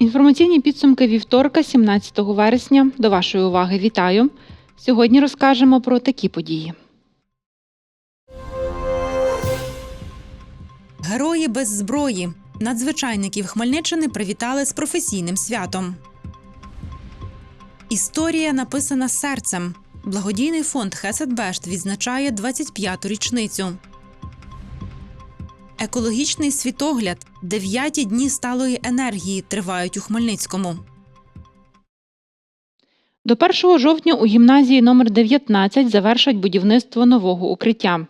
Інформаційні підсумки вівторка, 17 вересня. До вашої уваги вітаю. Сьогодні розкажемо про такі події. Герої без зброї. Надзвичайників Хмельниччини привітали з професійним святом. Історія написана серцем. Благодійний фонд Хесетбешт відзначає 25-ту річницю. Екологічний світогляд. Дев'яті дні сталої енергії тривають у Хмельницькому. До 1 жовтня у гімназії номер 19 завершать будівництво нового укриття.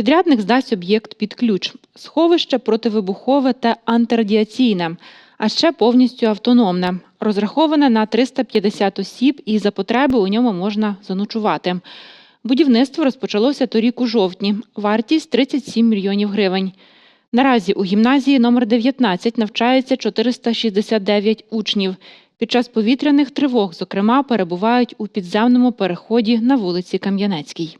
Підрядник здасть об'єкт під ключ, сховище противибухове та антирадіаційне, а ще повністю автономне, розраховане на 350 осіб і за потреби у ньому можна заночувати. Будівництво розпочалося торік у жовтні. Вартість 37 мільйонів гривень. Наразі у гімназії номер 19 навчається 469 учнів. Під час повітряних тривог, зокрема, перебувають у підземному переході на вулиці Кам'янецькій.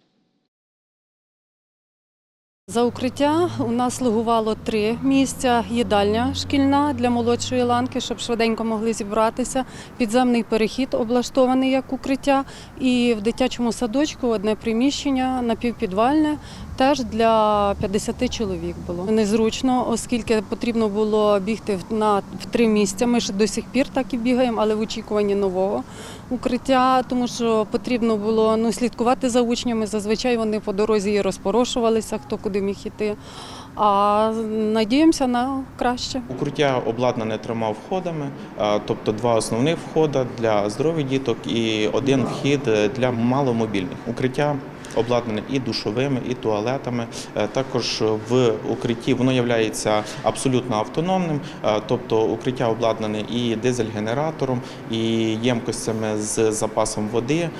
За укриття у нас слугувало три місця: їдальня шкільна для молодшої ланки, щоб швиденько могли зібратися. Підземний перехід облаштований як укриття. І в дитячому садочку одне приміщення напівпідвальне теж для 50 чоловік було. Незручно, оскільки потрібно було бігти на в три місця. Ми ж до сих пір так і бігаємо, але в очікуванні нового укриття, тому що потрібно було ну, слідкувати за учнями. Зазвичай вони по дорозі і розпорошувалися, хто куди міг іти. А надіємося на краще. Укриття обладнане трьома входами, тобто два основних входи для здорових діток і один вхід для маломобільних. Укриття обладнане і душовими, і туалетами. Е, Також в укритті воно є абсолютно автономним, е, тобто укриття обладнане і дизель-генератором, і ємкостями з запасом води. Е,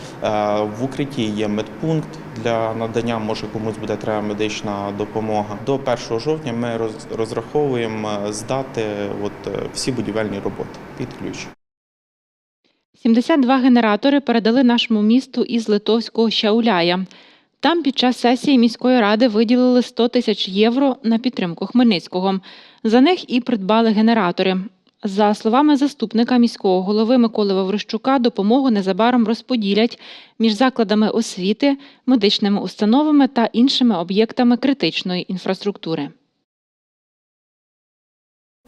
В укритті є медпункт для надання, може комусь буде треба медична допомога. До 1 жовтня ми роз- розраховуємо здати от, всі будівельні роботи під ключ. 72 генератори передали нашому місту із литовського Щауляя. Там під час сесії міської ради виділили 100 тисяч євро на підтримку Хмельницького. За них і придбали генератори. За словами заступника міського голови Миколи Ваврищука, допомогу незабаром розподілять між закладами освіти, медичними установами та іншими об'єктами критичної інфраструктури.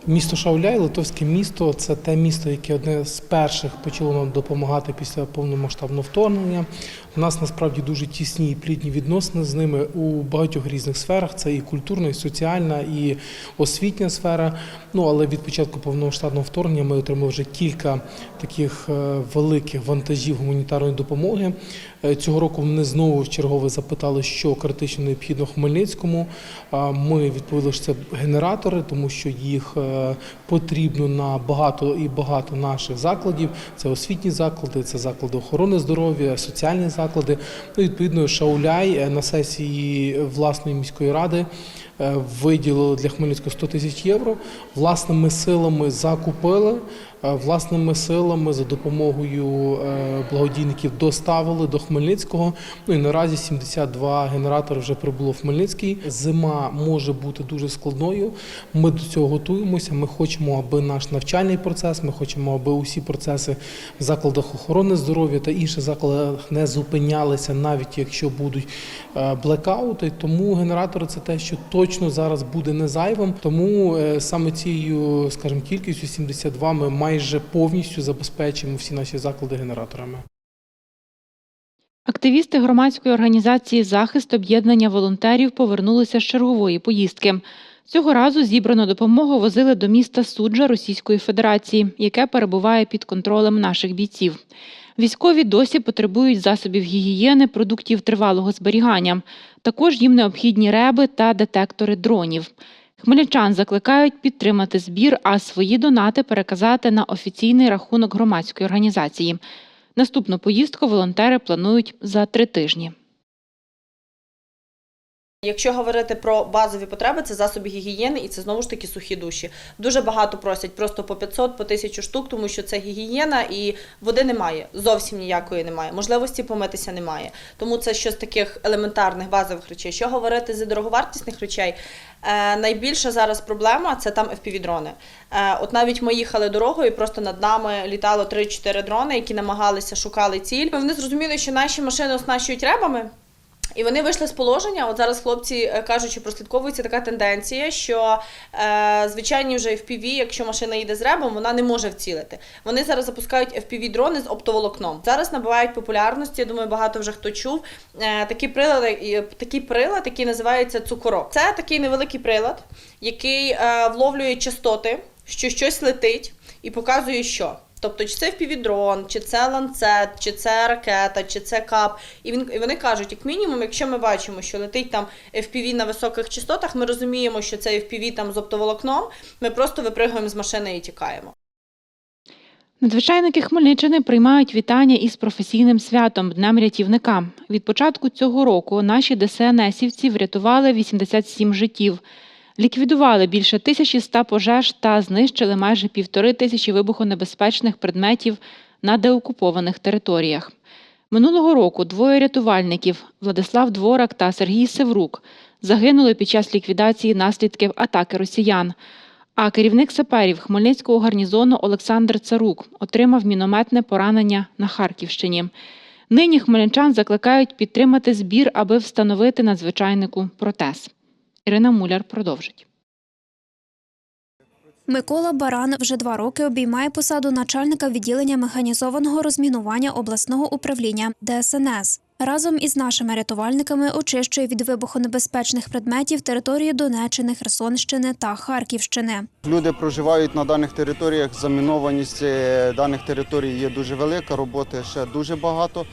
Місто Шауляй, литовське місто, це те місто, яке одне з перших почало нам допомагати після повномасштабного вторгнення. У нас насправді дуже тісні і плідні відносини з ними у багатьох різних сферах. Це і культурна, і соціальна, і освітня сфера. Ну але від початку повномасштабного вторгнення ми отримали вже кілька таких е, великих вантажів гуманітарної допомоги. Е, Цього року вони знову в чергове запитали, що критично необхідно Хмельницькому. Ми відповіли, що це генератори, тому що їх е, потрібно на багато і багато наших закладів. Це освітні заклади, це заклади охорони здоров'я, соціальні заклади. Ну, відповідно, Шауляй е, на сесії власної міської ради е, виділили для Хмельницького 100 тисяч євро. Власними силами закупили. е, Власними силами за допомогою е, благодійників доставили до Хмельницького. Ну і наразі 72 генератори вже прибуло в Хмельницький. Зима може бути дуже складною. Ми до цього готуємося. Ми хочемо, аби наш навчальний процес, ми хочемо, аби усі процеси в закладах охорони здоров'я та інших закладах не зупинялися, навіть якщо будуть е, блекаути. Тому генератори це те, що точно зараз буде не зайвим. Тому е, саме цією, скажімо, кількістю 72 ми майже повністю забезпечимо всі наші заклади генераторами. Активісти громадської організації Захист об'єднання волонтерів повернулися з чергової поїздки. Цього разу зібрану допомогу возили до міста суджа Російської Федерації, яке перебуває під контролем наших бійців. Військові досі потребують засобів гігієни, продуктів тривалого зберігання. Також їм необхідні реби та детектори дронів. Хмельничан закликають підтримати збір, а свої донати переказати на офіційний рахунок громадської організації. Наступну поїздку волонтери планують за три тижні. Якщо говорити про базові потреби, це засоби гігієни і це знову ж таки сухі душі. Дуже багато просять просто по 500, по 1000 штук, тому що це гігієна і води немає, зовсім ніякої немає. Можливості помитися немає. Тому це щось таких елементарних базових речей. Що говорити з дороговартісних речей? Е, найбільша зараз проблема це там FPV-дрони. Е, от навіть ми їхали дорогою, і просто над нами літало 3-4 дрони, які намагалися шукали ціль. Вони зрозуміли, що наші машини оснащують ребами. І вони вийшли з положення. От зараз хлопці е, кажуть, що прослідковується така тенденція, що е, звичайні вже FPV, якщо машина їде з ребом, вона не може вцілити. Вони зараз запускають FPV-дрони з оптоволокном. Зараз набувають популярності. Я думаю, багато вже хто чув. Е, такі прилади, такий прилад, який називається цукорок. Це такий невеликий прилад, який е, вловлює частоти, що щось летить, і показує, що. Тобто, чи це впівдрон, чи це ланцет, чи це ракета, чи це кап. І, він, і вони кажуть, як мінімум, якщо ми бачимо, що летить там FPV на високих частотах, ми розуміємо, що це FPV там з оптоволокном, ми просто випригуємо з машини і тікаємо. Надзвичайники Хмельниччини приймають вітання із професійним святом Днем рятівника. Від початку цього року наші ДСНСівці врятували 87 життів, ліквідували більше 1100 пожеж та знищили майже півтори тисячі вибухонебезпечних предметів на деокупованих територіях. Минулого року двоє рятувальників Владислав Дворак та Сергій Севрук загинули під час ліквідації наслідків атаки росіян. А керівник саперів Хмельницького гарнізону Олександр Царук отримав мінометне поранення на Харківщині. Нині хмельничан закликають підтримати збір, аби встановити надзвичайнику протез. Ірина Муляр продовжить. Микола Баран вже два роки обіймає посаду начальника відділення механізованого розмінування обласного управління ДСНС. Разом із нашими рятувальниками очищує від вибухонебезпечних предметів території Донеччини, Херсонщини та Харківщини. Люди проживають на даних територіях. Замінованість е, даних територій є дуже велика. Роботи ще дуже багато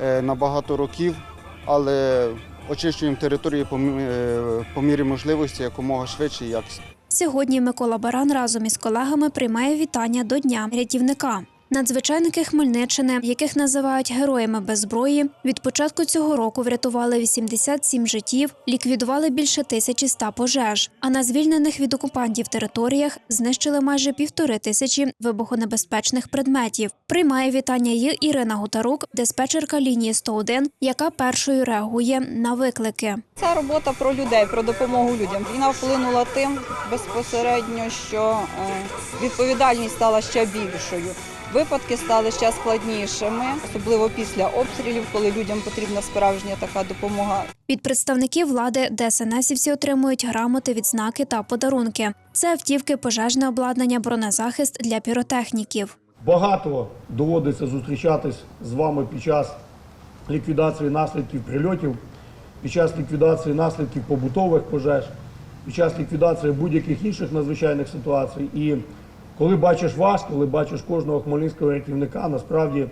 е, на багато років, але очищуємо територію е, по мірі можливості якомога швидше і якісно. Сьогодні Микола Баран разом із колегами приймає вітання до Дня рятівника. Надзвичайники Хмельниччини, яких називають героями без зброї, від початку цього року врятували 87 життів, ліквідували більше 1100 пожеж. А на звільнених від окупантів територіях знищили майже півтори тисячі вибухонебезпечних предметів. Приймає вітання її Ірина Гутарук, диспетчерка лінії 101, яка першою реагує на виклики. Це робота про людей, про допомогу людям. Війна вплинула тим безпосередньо, що е, відповідальність стала ще більшою. Випадки стали ще складнішими, особливо після обстрілів, коли людям потрібна справжня така допомога. Від представників влади ДСНСівці отримують грамоти, відзнаки та подарунки. Це автівки, пожежне обладнання, бронезахист для піротехніків. Багато доводиться зустрічатись з вами під час ліквідації наслідків прильотів, під час ліквідації наслідків побутових пожеж, під час ліквідації будь-яких інших надзвичайних ситуацій. І коли бачиш вас, коли бачиш кожного хмельницького рятівника, насправді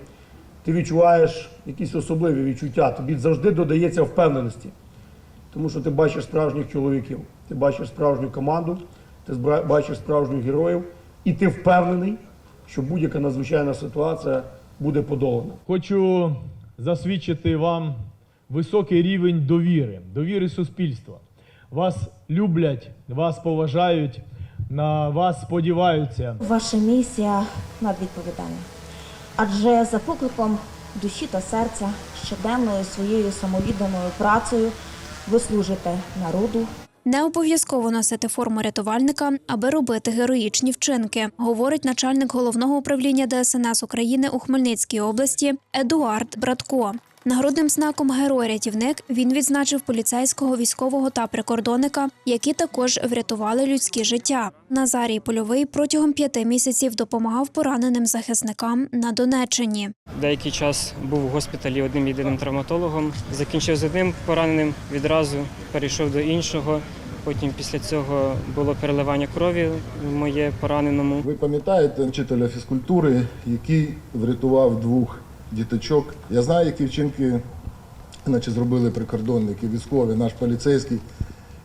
ти відчуваєш якісь особливі відчуття. Тобі завжди додається впевненості, тому що ти бачиш справжніх чоловіків, ти бачиш справжню команду, ти бачиш справжніх героїв, і ти впевнений, що будь-яка надзвичайна ситуація буде подолана. Хочу засвідчити вам високий рівень довіри, довіри суспільства. Вас люблять, вас поважають, на вас сподіваються. Ваша місія надвідповідальна. Адже за покликом душі та серця щоденною своєю самовідданою працею ви служите народу, Не обов'язково носити форму рятувальника, аби робити героїчні вчинки, говорить начальник головного управління ДСНС України у Хмельницькій області Едуард Братко. Нагрудним знаком Герой-рятівник він відзначив поліцейського, військового та прикордонника, які також врятували людські життя. Назарій Польовий протягом п'яти місяців допомагав пораненим захисникам на Донеччині. Деякий час був у госпіталі одним єдиним травматологом. Закінчив з одним пораненим, відразу перейшов до іншого. Потім після цього було переливання крові моє пораненому. Ви пам'ятаєте вчителя фізкультури, який врятував двох діточок? Я знаю, які вчинки наче, зробили прикордонники, військові, наш поліцейський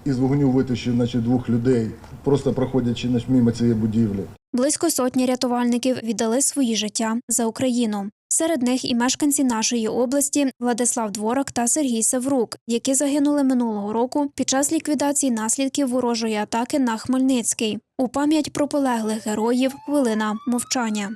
із вогню витащив наче, двох людей, просто проходячи наче, мимо цієї будівлі. Близько сотні рятувальників віддали свої життя за Україну. Серед них і мешканці нашої області Владислав Дворак та Сергій Севрук, які загинули минулого року під час ліквідації наслідків ворожої атаки на Хмельницький. У пам'ять про полеглих героїв хвилина мовчання.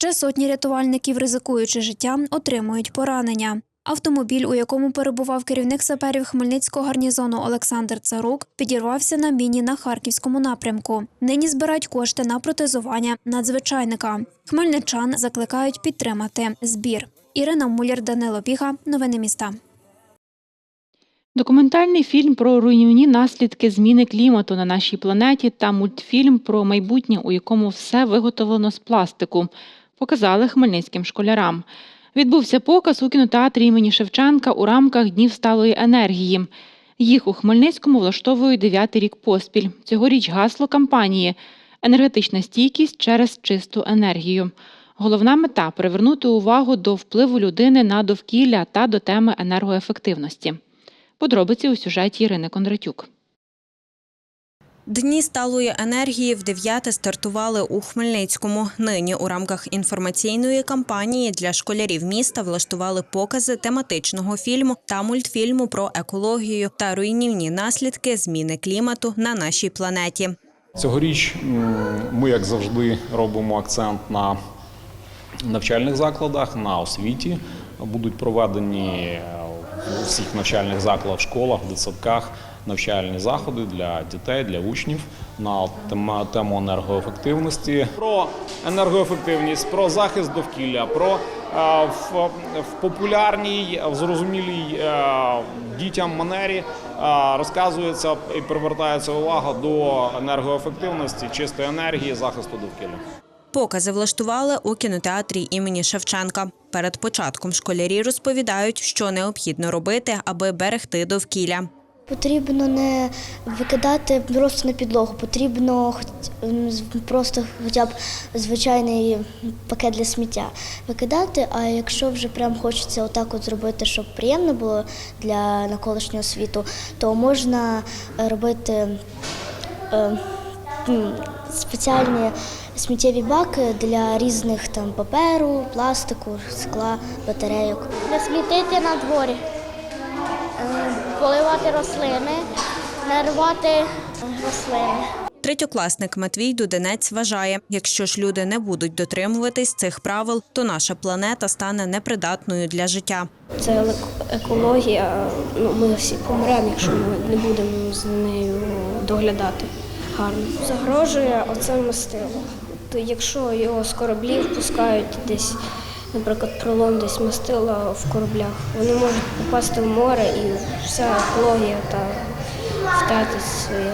Ще сотні рятувальників, ризикуючи життям, отримують поранення. Автомобіль, у якому перебував керівник саперів Хмельницького гарнізону Олександр Царук, підірвався на міні на харківському напрямку. Нині збирають кошти на протезування надзвичайника. Хмельничан закликають підтримати збір. Ірина Муляр, Данило Біга. Новини міста. Документальний фільм про руйнівні наслідки зміни клімату на нашій планеті та мультфільм про майбутнє, у якому все виготовлено з пластику, показали хмельницьким школярам. Відбувся показ у кінотеатрі імені Шевченка у рамках Днів сталої енергії. Їх у Хмельницькому влаштовують дев'ятий рік поспіль. Цьогоріч гасло кампанії енергетична стійкість через чисту енергію. Головна мета привернути увагу до впливу людини на довкілля та до теми енергоефективності. Подробиці у сюжеті Ірини Кондратюк. Дні сталої енергії в дев'яте стартували у Хмельницькому. Нині у рамках інформаційної кампанії для школярів міста влаштували покази тематичного фільму та мультфільму про екологію та руйнівні наслідки зміни клімату на нашій планеті. Цьогоріч ми, як завжди, робимо акцент на навчальних закладах, на освіті. Будуть проведені у всіх навчальних закладах, школах, дитсадках навчальні заходи для дітей, для учнів на тему енергоефективності. Про енергоефективність, про захист довкілля, про е, в, в популярній, в зрозумілій е, дітям манері е, розказується і привертається увага до енергоефективності, чистої енергії, захисту довкілля. Покази влаштували у кінотеатрі імені Шевченка. Перед початком школярі розповідають, що необхідно робити, аби берегти довкілля. Потрібно не викидати просто на підлогу, потрібно просто хоча б звичайний пакет для сміття викидати. А якщо вже прям хочеться отак от зробити, щоб приємно було для навколишнього світу, то можна робити е, спеціальні сміттєві баки для різних там паперу, пластику, скла, батарейок. Не смітити на дворі, поливати рослини, не рвати е, рослини. Третьокласник Матвій Дуденець вважає, якщо ж люди не будуть дотримуватись цих правил, то наша планета стане непридатною для життя. Це екологія. Ну, ми всі помремо, якщо ми не будемо за нею доглядати гарно. Загрожує оце мастило. То якщо його з кораблів пускають десь, наприклад, пролом десь мастила в кораблях, вони можуть попасти в море і вся екологія та втратить своє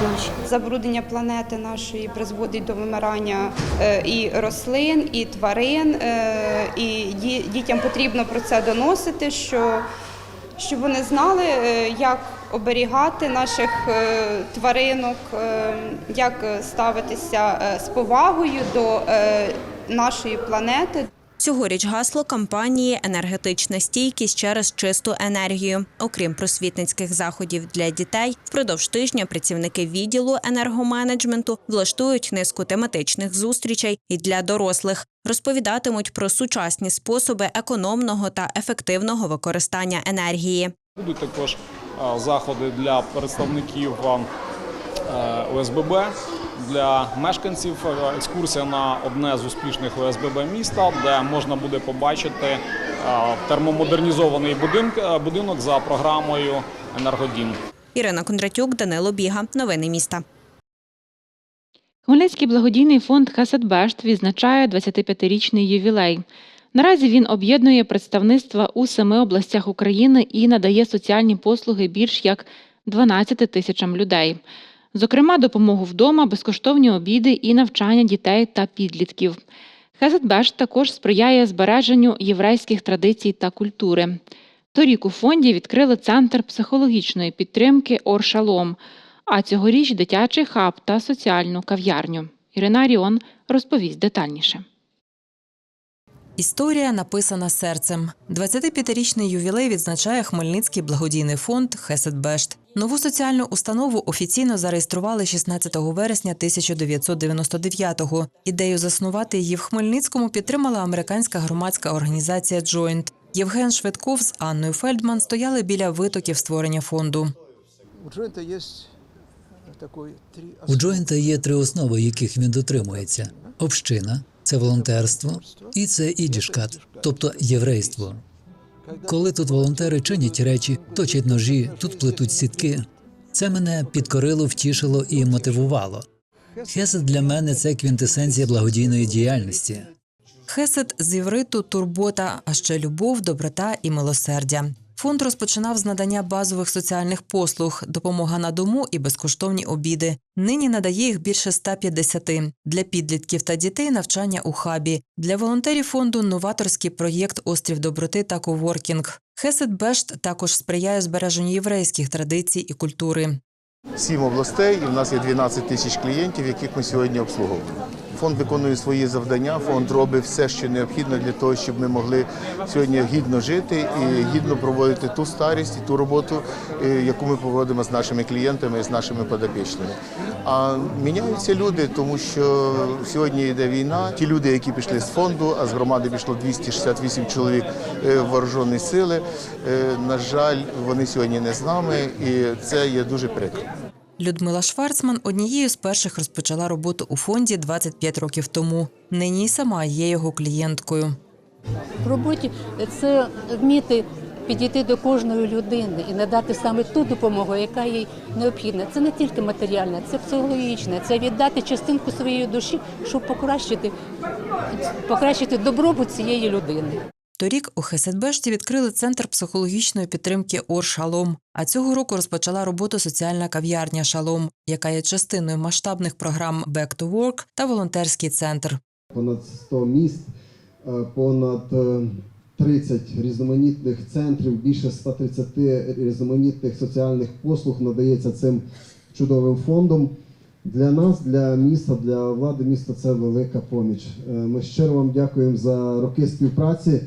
значення. Забруднення планети нашої призводить до вимирання е, і рослин, і тварин. е, І дітям потрібно про це доносити, що, щоб вони знали, е, як оберігати наших тваринок, як ставитися з повагою до нашої планети. Цьогоріч гасло кампанії Енергетична стійкість через чисту енергію. Окрім просвітницьких заходів для дітей, впродовж тижня працівники відділу енергоменеджменту влаштують низку тематичних зустрічей і для дорослих. Розповідатимуть про сучасні способи економного та ефективного використання енергії. Будуть також заходи для представників ОСББ, для мешканців. Е, Екскурсія на одне з успішних ОСББ міста, де можна буде побачити е, термомодернізований будинок, е, будинок за програмою Енергодім. Ірина Кондратюк, Данило Біга. Новини міста. Хмельницький благодійний фонд Хасадбешт відзначає 25-річний ювілей. Наразі він об'єднує представництва у семи областях України і надає соціальні послуги більш як 12 тисячам людей. Зокрема, допомогу вдома, безкоштовні обіди і навчання дітей та підлітків. Хезетбеш також сприяє збереженню єврейських традицій та культури. Торік у фонді відкрили центр психологічної підтримки Оршалом, а цьогоріч дитячий хаб та соціальну кав'ярню. Ірина Ріон розповість детальніше. Історія написана серцем. 25-річний ювілей відзначає Хмельницький благодійний фонд Хесет-Бешт. Нову соціальну установу офіційно зареєстрували 16 вересня 1999-го. Ідею заснувати її в Хмельницькому підтримала американська громадська організація Joint. Євген Швидков з Анною Фельдман стояли біля витоків створення фонду. У Джойнта є У Джойнта є три основи, яких він дотримується: община, це волонтерство і це ідішкат, тобто єврейство. Коли тут волонтери чинять речі, точать ножі, тут плетуть сітки. Це мене підкорило, втішило і мотивувало. Хесед для мене це квінтесенція благодійної діяльності. Хесед з євриту турбота, а ще любов, доброта і милосердя. Фонд розпочинав з надання базових соціальних послуг, допомога на дому і безкоштовні обіди. Нині надає їх більше 150. Для підлітків та дітей навчання у хабі. Для волонтерів фонду новаторський проєкт Острів доброти та коворкінг. Хесед Бешт також сприяє збереженню єврейських традицій і культури. Сім областей, і в нас є 12 тисяч клієнтів, яких ми сьогодні обслуговуємо. Фонд виконує свої завдання, фонд робить все, що необхідно для того, щоб ми могли сьогодні гідно жити і гідно проводити ту старість і ту роботу, е, яку ми проводимо з нашими клієнтами і з нашими подопічними. А міняються люди, тому що сьогодні йде війна. Ті люди, які пішли з фонду, а з громади пішло 268 чоловік е, вооруженої сили. е, На жаль, вони сьогодні не з нами, і це є дуже прикро. Людмила Шварцман однією з перших розпочала роботу у фонді 25 років тому. Нині сама є його клієнткою. В роботі це вміти підійти до кожної людини і надати саме ту допомогу, яка їй необхідна. Це не тільки матеріальна, це психологічна, це віддати частинку своєї душі, щоб покращити, покращити добробут цієї людини. Торік у Хеседбешті відкрили центр психологічної підтримки Ор Шалом. А цього року розпочала роботу соціальна кав'ярня Шалом, яка є частиною масштабних програм Back to Work та волонтерський центр. понад 100 міст, е, понад е, 30 різноманітних центрів, більше 130 різноманітних соціальних послуг надається цим чудовим фондом. Для нас, для міста, для влади міста це велика поміч. Е, Ми щиро вам дякуємо за роки співпраці.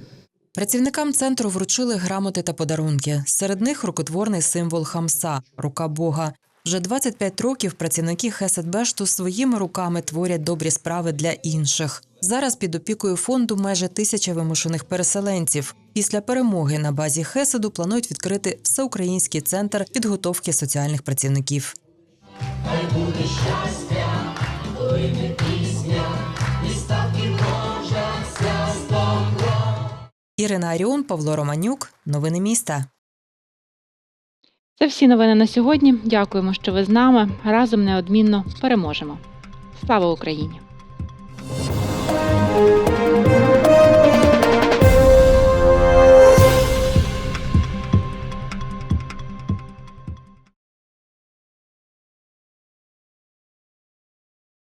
Працівникам центру вручили грамоти та подарунки. Серед них рукотворний символ хамса рука Бога. Вже 25 років працівники Хеседбешту своїми руками творять добрі справи для інших. Зараз під опікою фонду майже тисяча вимушених переселенців. Після перемоги на базі Хеседу планують відкрити всеукраїнський центр підготовки соціальних працівників. Хай буде щастя, пісня, Ірина Аріон, Павло Романюк. Новини міста. Це всі новини на сьогодні. Дякуємо, що ви з нами. Разом неодмінно переможемо. Слава Україні!